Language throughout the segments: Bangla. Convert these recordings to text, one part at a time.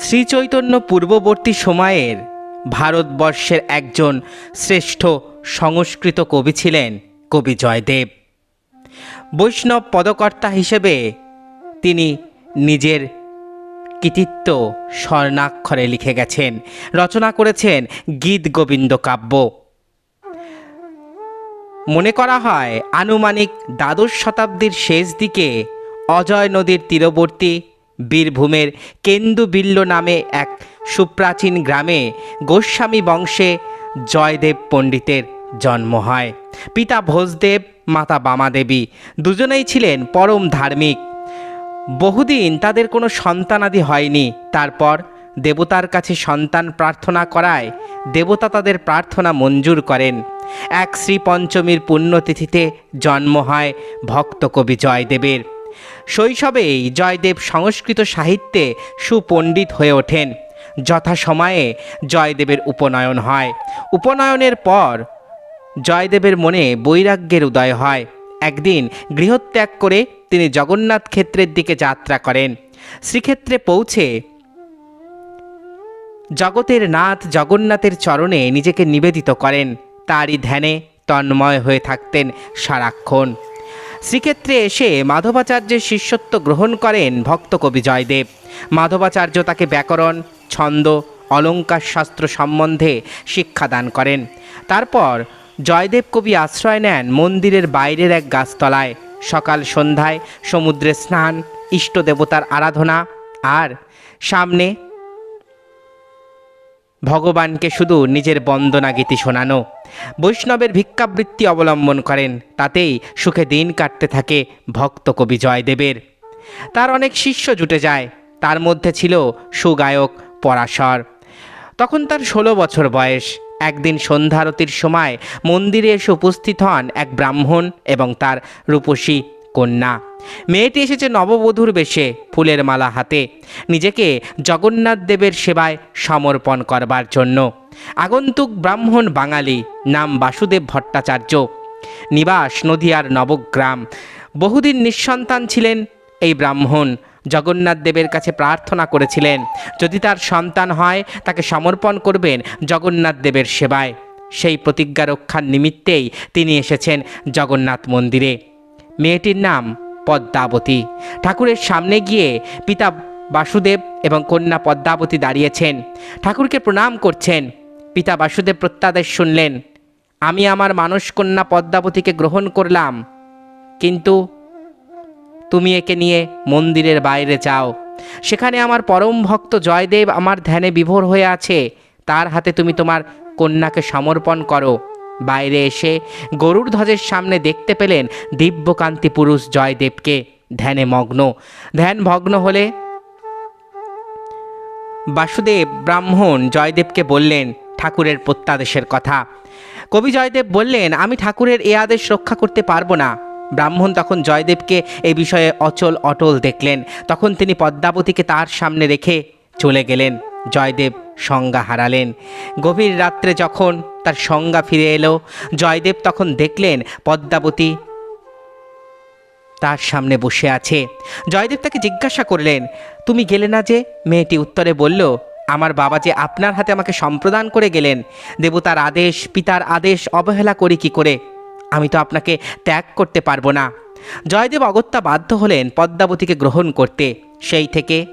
শ্রীচৈতন্য পূর্ববর্তী সময়ের ভারতবর্ষের একজন শ্রেষ্ঠ সংস্কৃত কবি ছিলেন কবি জয়দেব। বৈষ্ণব পদকর্তা হিসেবে তিনি নিজের কৃতিত্ব স্বর্ণাক্ষরে লিখে গেছেন, রচনা করেছেন গীত গোবিন্দ কাব্য। মনে করা হয়, আনুমানিক দ্বাদশ শতাব্দীর শেষ দিকে অজয় নদীর তীরবর্তী বীরভূমের কেন্দুবিল্ল নামে এক সুপ্রাচীন গ্রামে গোস্বামী বংশে জয়দেব পণ্ডিতের জন্ম হয়। পিতা ভোজদেব, মাতা বামাদেবী দুজনেই ছিলেন পরম ধার্মিক। বহুদিন তাদের কোনো সন্তানাদি হয়নি। তারপর দেবতার কাছে সন্তান প্রার্থনা করায় দেবতা তাদের প্রার্থনা মঞ্জুর করেন। এক শ্রী পঞ্চমীর পুণ্যতিথিতে জন্ম হয় ভক্ত কবি জয়দেবের। শৈশবেই জয়দেব সংস্কৃত সাহিত্যে সুপণ্ডিত হয়ে ওঠেন। যথাসময়ে জয়দেবের উপনয়ন হয়। উপনয়নের পর জয়দেবের মনে বৈরাগ্যের উদয় হয়। একদিন গৃহত্যাগ করে তিনি জগন্নাথ ক্ষেত্রের দিকে যাত্রা করেন। শ্রীক্ষেত্রে পৌঁছে জগতের নাথ জগন্নাথের চরণে নিজেকে নিবেদিত করেন। তারই ধ্যানে তন্ময় হয়ে থাকতেন সারাক্ষণ। শ্রীক্ষেত্রে এসে মাধবাচার্যের শিষ্যত্ব গ্রহণ করেন ভক্ত কবি জয়দেব। মাধবাচার্য তাকে ব্যাকরণ, ছন্দ, অলঙ্কার শাস্ত্র সম্বন্ধে শিক্ষাদান করেন। তারপর জয়দেব কবি আশ্রয় নেন মন্দিরের বাইরের এক গাছতলায়। সকাল সন্ধ্যায় সমুদ্রে স্নান, ইষ্ট দেবতার আরাধনা আর সামনে ভগবানকে শুধু নিজের বন্দনা গীতি শোনানো। বৈষ্ণবের ভিক্ষাবৃত্তি অবলম্বন করেন, তাতেই সুখে দিন কাটতে থাকে ভক্ত কবি জয়দেবের। তার অনেক শিষ্য জুটে যায়, তার মধ্যে ছিল সুগায়ক পরাশর। তখন তার ষোলো বছর বয়স, একদিন সন্ধ্যারতির সময় মন্দিরে এসে উপস্থিত হন এক ব্রাহ্মণ এবং তার রূপসী কন্যা। মেয়েটি এসেছে নববধূর বেশে ফুলের মালা হাতে। নিজেকে জগন্নাথ দেবের সেবায় সমর্পণ করবার জন্য। আগন্তুক ব্রাহ্মণ বাঙালি নাম বাসুদেব ভট্টাচার্য। নিবাস নদিয়ার নবগ্রাম। বহুদিন নিঃসন্তান ছিলেন এই ব্রাহ্মণ। জগন্নাথ দেবের কাছে প্রার্থনা করেছিলেন, যদি তার সন্তান হয়, তাকে সমর্পণ করবেন জগন্নাথ দেবের সেবায়। সেই প্রতিজ্ঞা রক্ষার নিমিত্তেই তিনি এসেছেন জগন্নাথ মন্দিরে। মেয়েটির নাম পদ্মাবতী। ঠাকুরের সামনে গিয়ে পিতা বাসুদেব এবং কন্যা পদ্মাবতী দাঁড়িয়েছেন। ঠাকুরকে প্রণাম করছেন। পিতা বাসুদেব প্রত্যাদেশ শুনলেন। আমি আমার মানস কন্যা পদ্মাবতীকে গ্রহণ করলাম। কিন্তু তুমি একে নিয়ে মন্দিরের বাইরে যাও। সেখানে আমার পরম ভক্ত জয়দেব আমার ধ্যানে বিভোর হয়ে আছে। তার হাতে তুমি তোমার কন্যাকে সমর্পণ করো। বাইরে এসে গরুর ধ্বজের সামনে দেখতে পেলেন দিব্যকান্তি পুরুষ জয়দেবকে। ধ্যানে মগ্ন। ধ্যান ভগ্ন হলে বাসুদেব, ব্রাহ্মণ জয়দেবকে বললেন, ঠাকুরের প্রত্যাদেশের কথা। কবি জয়দেব বললেন, আমি ঠাকুরের এ আদেশ রক্ষা করতে পারব না। ব্রাহ্মণ তখন জয়দেবকে এই বিষয়ে অচল অটল দেখলেন। তখন তিনি পদ্মাবতীকে তার সামনে রেখে চলে গেলেন। জয়দেব সংজ্ঞা হারালেন। গভীর রাত্রে যখন তার সংজ্ঞা ফিরে এলো, জয়দেব তখন দেখলেন পদ্মাবতী তার সামনে বসে আছে। জয়দেব তাকে জিজ্ঞাসা করলেন, তুমি গেলে না যে? মেয়েটি উত্তরে বলল, আমার বাবা যে আপনার হাতে আমাকে সম্প্রদান করে গেলেন, দেবতার আদেশ, পিতার আদেশ অবহেলা করি কি করে? আমি তো আপনাকে ত্যাগ করতে পারব না। জয়দেব অগত্যা বাধ্য হলেন পদ্মাবতীকে গ্রহণ করতে। সেই থেকে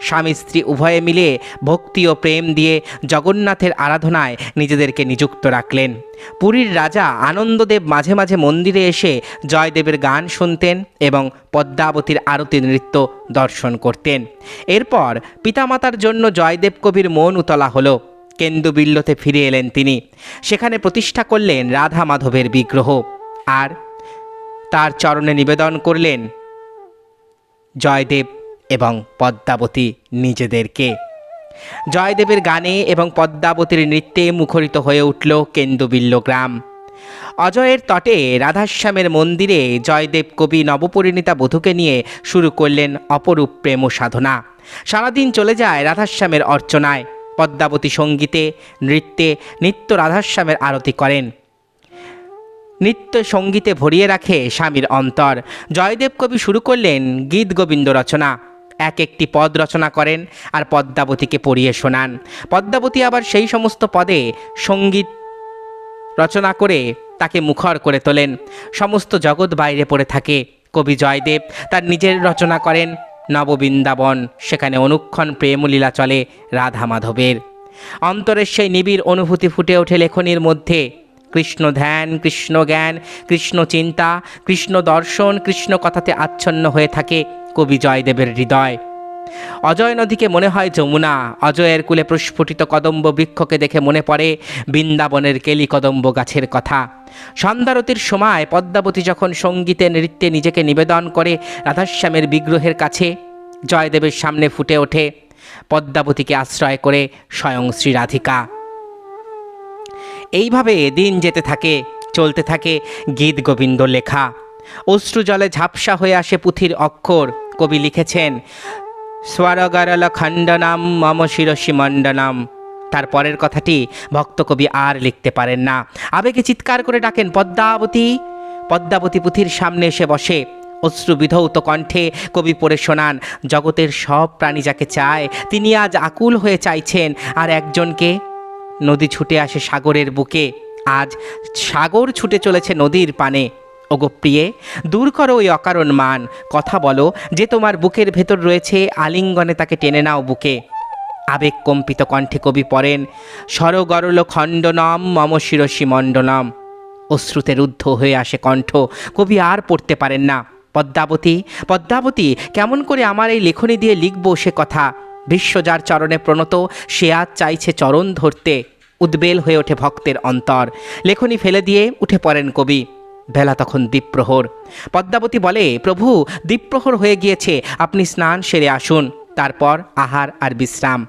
স্বামী স্ত্রী উভয়ে মিলে ভক্তি ও প্রেম দিয়ে জগন্নাথের আরাধনায় নিজেদেরকে নিযুক্ত রাখলেন। পুরীর রাজা আনন্দদেব মাঝে মাঝে মন্দিরে এসে জয়দেবের গান শুনতেন এবং পদ্মাবতীর আরতি নৃত্য দর্শন করতেন। এরপর পিতামাতার জন্য জয়দেব কবির মন উতলা হলো। কেন্দুবিল্লতে ফিরে এলেন তিনি। সেখানে প্রতিষ্ঠা করলেন রাধা মাধবের বিগ্রহ। আর তার চরণে নিবেদন করলেন, জয়দেব এবং পদ্মাবতী নিজেদেরকে। জয়দেবের গানে এবং পদ্মাবতীর নৃত্যে মুখরিত হয়ে উঠল কেন্দুবিল্ল গ্রাম। অজয়ের তটে রাধাশ্যামের মন্দিরে জয়দেব কবি নবপরিণীতা বধূকে নিয়ে শুরু করলেন অপরূপ প্রেম সাধনা। সারাদিন চলে যায় রাধাশ্যামের অর্চনায়। পদ্মাবতী সঙ্গীতে, নৃত্যে নিত্য রাধাশ্যামের আরতি করেন। নিত্য সঙ্গীতে ভরিয়ে রাখে স্বামীর অন্তর। জয়দেব কবি শুরু করলেন গীত গোবিন্দ রচনা। এক একটি পদ রচনা করেন আর পদ্মাবতীকে পড়িয়ে শোনান। পদ্মাবতী আবার সেই সমস্ত পদে সংগীত রচনা করে তাকে মুখর করে তোলেন। সমস্ত জগৎ বাইরে পড়ে থাকে। কবি জয়দেব তার নিজের রচনা করেন, নববৃন্দাবন, সেখানে অনুক্ষণ প্রেমলীলা চলে রাধা মাধবের অন্তরের সেই নিবিড় অনুভূতি ফুটে ওঠে লেখনীর মধ্যে। কৃষ্ণ ধ্যান, কৃষ্ণ জ্ঞান, কৃষ্ণ চিন্তা, কৃষ্ণ দর্শন, কৃষ্ণ কথাতে আচ্ছন্ন হয়ে থাকে। কবি জয়দেবের হৃদয়। অজয় নদীকে মনে হয় যমুনা। অজয়ের কুলে প্রস্ফুটিত কদম্ব বৃক্ষকে দেখে মনে পড়ে বৃন্দাবনের কেলি কদম্ব গাছের কথা। সন্ধ্যারতির সময় পদ্মাবতী যখন সঙ্গীতে নৃত্যে নিজেকে নিবেদন করে রাধাশ্যামের বিগ্রহের কাছে, জয়দেবের সামনে ফুটে ওঠে। পদ্মাবতীকে আশ্রয় করে স্বয়ং শ্রী রাধিকা। এইভাবে দিন যেতে থাকে, চলতে থাকে গীত গোবিন্দ লেখা। অশ্রু জলে ঝাপসা হয়ে আসে পুঁথির অক্ষর। কবি লিখেছেন, স্বরগরল খণ্ডনাম, মম শিরসী মণ্ডনাম। তার পরের কথাটি ভক্তকবি আর লিখতে পারেন না। আবেগে চিৎকার করে ডাকেন, পদ্মাবতী। পদ্মাবতী পুঁথির সামনে এসে বসে। অশ্রু বিধৌত কণ্ঠে কবি পড়ে শোনান, জগতের সব প্রাণী যাকে চায়, তিনি আজ আকুল হয়ে চাইছেন। আর একজনকে? নদী ছুটে আসে সাগরের বুকে। আজ সাগর ছুটে চলেছে নদীর পানে। ওগো প্রিয়ে, দূর করো ওই অকারণ মান। কথা বলো, যে তোমার বুকের ভেতর রয়েছে আলিঙ্গনে তাকে টেনে নাও বুকে। আবেগ কম্পিত কণ্ঠে কবি পড়েন, সরগরল খণ্ডনম, মম শিরসী মণ্ডনম। অশ্রুতে রুদ্ধ হয়ে আসে কণ্ঠ, কবি আর পড়তে পারেন না। পদ্মাবতী পদ্মাবতী, কেমন করে আমার এই লেখনী দিয়ে লিখব সে কথা? বিশ্ব যার চরণে প্রণত, সে আজ চাইছে চরণ ধরতে। উদ্বেল হয়ে ওঠে ভক্তের অন্তর। লেখনী ফেলে দিয়ে উঠে পড়েন কবি। বেলা তখন দ্বীপ্রহর। পদ্মাবতী বলে, প্রভু, দ্বীপ্রহর হয়ে গিয়েছে, আপনি স্নান সেরে আসুন। তারপর আহার আর বিশ্রাম।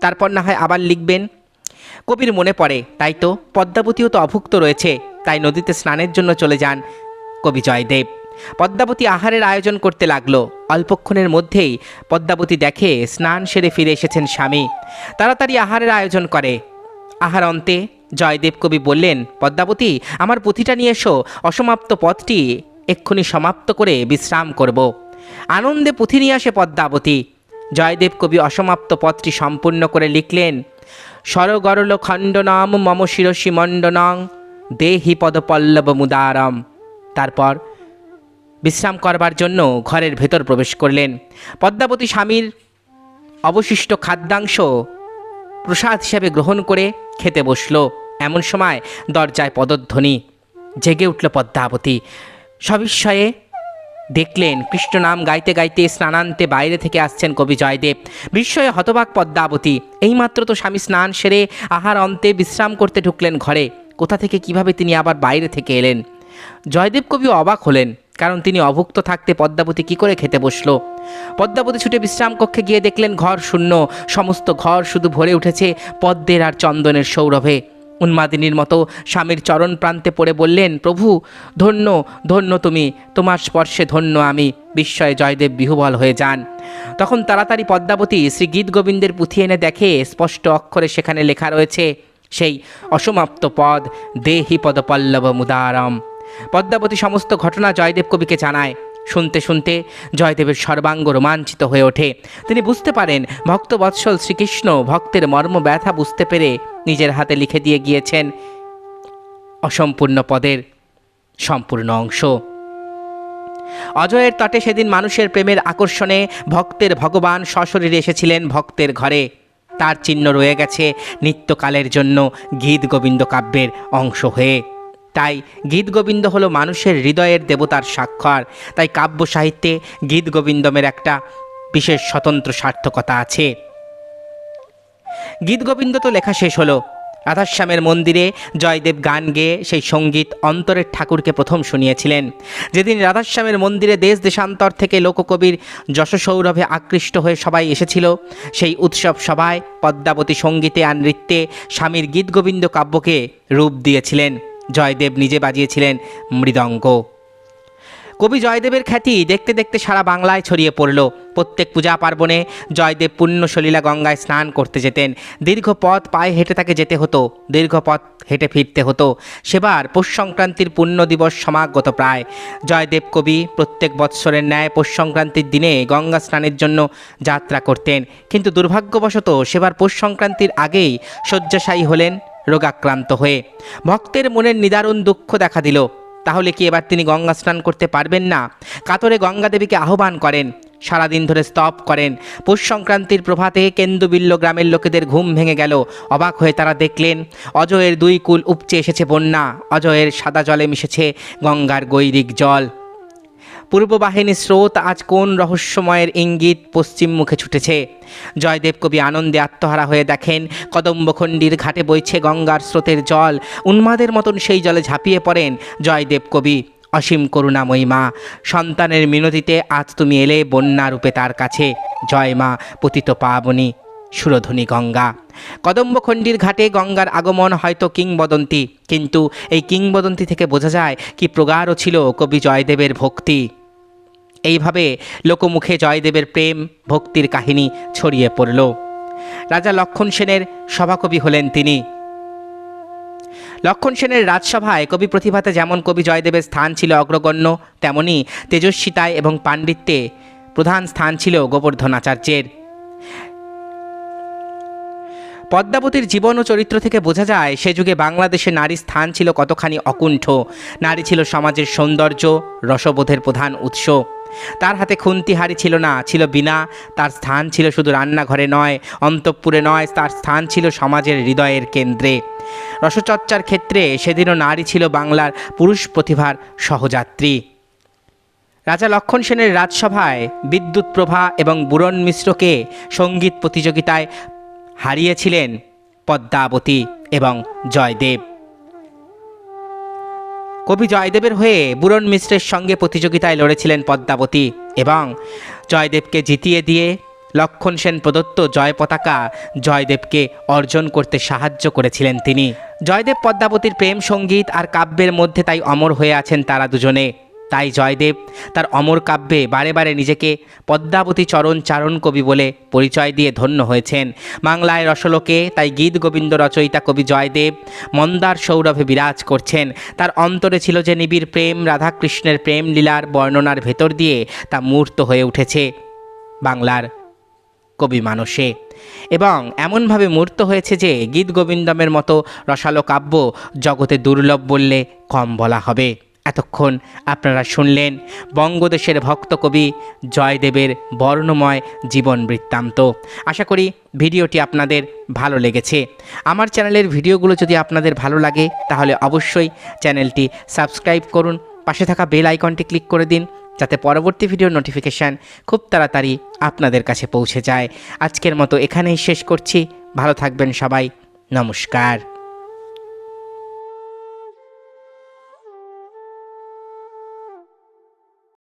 তারপর না হয় আবার লিখবেন? কবির মনে পড়ে, তাই তো, পদ্মাবতীও তো অভুক্ত রয়েছে, তাই নদীতে স্নানের জন্য চলে যান। কবি জয়দেব, পদ্মাবতী আহারের আয়োজন করতে লাগল। অল্পক্ষণের মধ্যেই পদ্মাবতী দেখে স্নান সেরে ফিরে এসেছেন স্বামী। তাড়াতাড়ি আহারের আয়োজন করে। আহার অন্তে জয়দেব কবি বললেন, পদ্মাবতী, আমার পুঁথিটা নিয়ে এসো। অসমাপ্ত পথটি এক্ষুনি সমাপ্ত করে বিশ্রাম করব। আনন্দে পুঁথি নিয়ে আসে পদ্মাবতী। জয়দেব কবি অসমাপ্ত পথটি সম্পূর্ণ করে লিখলেন, সরগরল খণ্ডনাম মম শিরসি মণ্ডনং দেহি পদপল্লব মুদারম। তারপর বিশ্রাম করবার জন্য ঘরের ভেতর প্রবেশ করলেন। পদ্মাবতী স্বামীর অবশিষ্ট খাদ্যাংশ প্রসাদ হিসাবে গ্রহণ করে খেতে বসল। এমন সময় দরজায় পদধ্বনি, জেগে উঠল পদ্মাবতী। সবিস্ময়ে দেখলেন, কৃষ্ণ নাম গাইতে গাইতে স্নানান্তে বাইরে থেকে আসছেন কবি জয়দেব। বিস্ময়ে হতবাক পদ্মাবতী, এইমাত্র তো স্বামী স্নান সেরে আহার অন্তে বিশ্রাম করতে ঢুকলেন ঘরে। কোথা থেকে কীভাবে তিনি আবার বাইরে থেকে এলেন? জয়দেব কবি অবাক হলেন, কারণ তিনি অভুক্ত থাকতে পদ্মাবতী কি করে খেতে বসল? পদ্মাবতী ছুটে বিশ্রাম কক্ষে গিয়ে দেখলেন ঘর শূন্য। সমস্ত ঘর শুধু ভরে উঠেছে পদ্মের আর চন্দনের সৌরভে। উন্মাদিনীর মতো স্বামীর চরণ প্রান্তে পড়ে বললেন, প্রভু, ধন্য ধন্য তুমি। তোমার স্পর্শে ধন্য আমি। বিস্ময়ে জয়দেব বিহুবল হয়ে যান। তখন তাড়াতাড়ি পদ্মাবতী শ্রী গীত গোবিন্দের পুঁথি এনে দেখে স্পষ্ট অক্ষরে সেখানে লেখা রয়েছে, সেই অসমাপ্ত পদ দেহি পদপল্লব মুদারম। পদ্মাবতী সমস্ত ঘটনা জয়দেব কবিকে জানায়। শুনতে শুনতে জয়দেবের সর্বাঙ্গ রোমাঞ্চিত হয়ে ওঠে। তিনি বুঝতে পারেন, ভক্ত ভক্তবৎসল শ্রীকৃষ্ণ ভক্তের মর্ম ব্যথা বুঝতে পেরে নিজের হাতে লিখে দিয়ে গিয়েছেন অসম্পূর্ণ পদের সম্পূর্ণ অংশ। অজয়ের তটে সেদিন মানুষের প্রেমের আকর্ষণে ভক্তের ভগবান সশরীরে এসেছিলেন ভক্তের ঘরে। তার চিহ্ন রয়ে গেছে নিত্যকালের জন্য গীত গোবিন্দ কাব্যের অংশ হয়ে। তাই গীতগোবিন্দ হলো মানুষের হৃদয়ের দেবতার স্বাক্ষর। তাই কাব্য সাহিত্যে গীতগোবিন্দমের একটা বিশেষ স্বতন্ত্র সার্থকতা আছে। গীতগোবিন্দ তো লেখা শেষ হলো। রাধাশ্যামের মন্দিরে জয়দেব গান গেয়ে সেই সংগীত অন্তরের ঠাকুরকে প্রথম শুনিয়েছিলেন। যেদিন রাধাশ্যামের মন্দিরে দেশ দেশান্তর থেকে লোককবির যশসৌরভে আকৃষ্ট হয়ে সবাই এসেছিল, সেই উৎসব সভায় পদ্মাবতী সঙ্গীতে আর নৃত্যে স্বামীর গীতগোবিন্দ কাব্যকে রূপ দিয়েছিলেন। জয়দেব নিজে বাজিয়েছিলেন মৃদঙ্গ। কবি জয়দেবের খ্যাতি দেখতে দেখতে সারা বাংলায় ছড়িয়ে পড়ল। প্রত্যেক পূজা পার্বণে জয়দেব পুণ্য সলীলা গঙ্গায় স্নান করতে যেতেন। দীর্ঘ পথ পায়ে হেঁটে তাকে যেতে হতো, দীর্ঘ পথ হেঁটে ফিরতে হতো। সেবার পৌষ সংক্রান্তির পুণ্য দিবস সমাগত প্রায়। জয়দেব কবি প্রত্যেক বৎসরের ন্যায় পৌষ সংক্রান্তির দিনে গঙ্গা স্নানের জন্য যাত্রা করতেন। কিন্তু দুর্ভাগ্যবশত সেবার পৌষ সংক্রান্তির আগেই শয্যাশায়ী হলেন রোগাক্রান্ত হয়ে। ভক্তের মনের নিদারুণ দুঃখ দেখা দিল। তাহলে কি এবার তিনি গঙ্গা স্নান করতে পারবেন না? কাতরে গঙ্গা দেবীকে আহ্বান করেন। সারাদিন ধরে স্তব করেন। পৌষ সংক্রান্তির প্রভাতে কেন্দুবিল্ল গ্রামের লোকেদের ঘুম ভেঙে গেল। অবাক হয়ে তারা দেখলেন, অজয়ের দুই কুল উপচে এসেছে বন্যা। অজয়ের সাদা জলে মিশেছে গঙ্গার গৈরিক জল। পূর্ব বাহিনীর স্রোত আজ কোন রহস্যময়ের ইঙ্গিত পশ্চিম মুখে ছুটেছে? জয়দেব কবি আনন্দে আত্মহারা হয়ে দেখেন, কদম্বখণ্ডির ঘাটে বইছে গঙ্গার স্রোতের জল। উন্মাদের মতন সেই জলে ঝাঁপিয়ে পড়েন জয়দেব কবি। অসীম করুণাময়ী মা, সন্তানের মিনতিতে আজ তুমি এলে বন্যা রূপে তার কাছে। জয় মা, পতিত পাবনী, সুরধ্বনি গঙ্গা। কদম্বখণ্ডির ঘাটে গঙ্গার আগমন হয়তো কিংবদন্তি, কিন্তু এই কিংবদন্তি থেকে বোঝা যায় কি প্রগাঢ় ছিল কবি জয়দেবের ভক্তি। এইভাবে লোকমুখে জয়দেবের প্রেম, ভক্তির কাহিনী ছড়িয়ে পড়ল। রাজা লক্ষণ সেনের সভাকবি হলেন তিনি। লক্ষণ সেনের রাজসভায় কবি প্রতিভাতে যেমন কবি জয়দেবের স্থান ছিল অগ্রগণ্য, তেমনি তেজস্বিতায় এবং পাণ্ডিত্যে প্রধান স্থান ছিল গোবর্ধন আচার্যের পদ্মাবতীর জীবন ও চরিত্র থেকে বোঝা যায়, সে যুগে বাংলাদেশে নারীর স্থান ছিল কতখানি অকুণ্ঠ। নারী ছিল সমাজের সৌন্দর্য, রসবোধের প্রধান উৎস। তার হাতে খুন্তি হাড়ি ছিল না, ছিল বিনা তার স্থান ছিল শুধু রান্নাঘরে নয়, অন্তঃপুরে নয়, তার স্থান ছিল সমাজের হৃদয়ের কেন্দ্রে। রসচর্চার ক্ষেত্রে সেদিনও নারী ছিল বাংলার পুরুষ প্রতিভার সহযাত্রী। রাজা লক্ষণ সেনের রাজসভায় বিদ্যুৎ প্রভা এবং বুরন মিশ্রকে সংগীত প্রতিযোগিতায় হারিয়েছিলেন পদ্মাবতী এবং জয়দেব। কবি জয়দেবের হয়ে বুরন মিশ্রের সঙ্গে প্রতিযোগিতায় লড়েছিলেন পদ্মাবতী এবং জয়দেবকে জিতিয়ে দিয়ে লক্ষণ সেন প্রদত্ত জয় পতাকা জয়দেবকে অর্জন করতে সাহায্য করেছিলেন তিনি। জয়দেব পদ্মাবতীর প্রেম সংগীত আর কাব্যের মধ্যে তাই অমর হয়ে আছেন তারা দুজনে। তাই জয়দেব তার অমর কাব্যে বারে বারে নিজেকে পদ্মাবতী চরণ চারণ কবি বলে পরিচয় দিয়ে ধন্য হয়েছেন। বাংলায় রসলোকে তাই গীত গোবিন্দ রচয়িতা কবি জয়দেব মন্দার সৌরভে বিরাজ করছেন। তার অন্তরে ছিল যে নিবিড় প্রেম, রাধাকৃষ্ণের প্রেম লীলার বর্ণনার ভেতর দিয়ে তা মূর্ত হয়ে উঠেছে বাংলার কবি মানসে। এবং এমনভাবে মূর্ত হয়েছে যে গীত গোবিন্দমের মতো রসালো কাব্য জগতে দুর্লভ বললে কম বলা হবে। এতক্ষণ আপনারা শুনলেন বঙ্গদেশের ভক্ত কবি জয়দেবের বর্ণময় জীবন বৃত্তান্ত। আশা করি ভিডিওটি আপনাদের ভালো লেগেছে। আমার চ্যানেলের ভিডিওগুলো যদি আপনাদের ভালো লাগে, তাহলে অবশ্যই চ্যানেলটি সাবস্ক্রাইব করুন, পাশে থাকা বেল আইকনটি ক্লিক করে দিন, যাতে পরবর্তী ভিডিওর নোটিফিকেশান খুব তাড়াতাড়ি আপনাদের কাছে পৌঁছে যায়। আজকের মতো এখানেই শেষ করছি। ভালো থাকবেন সবাই। নমস্কার।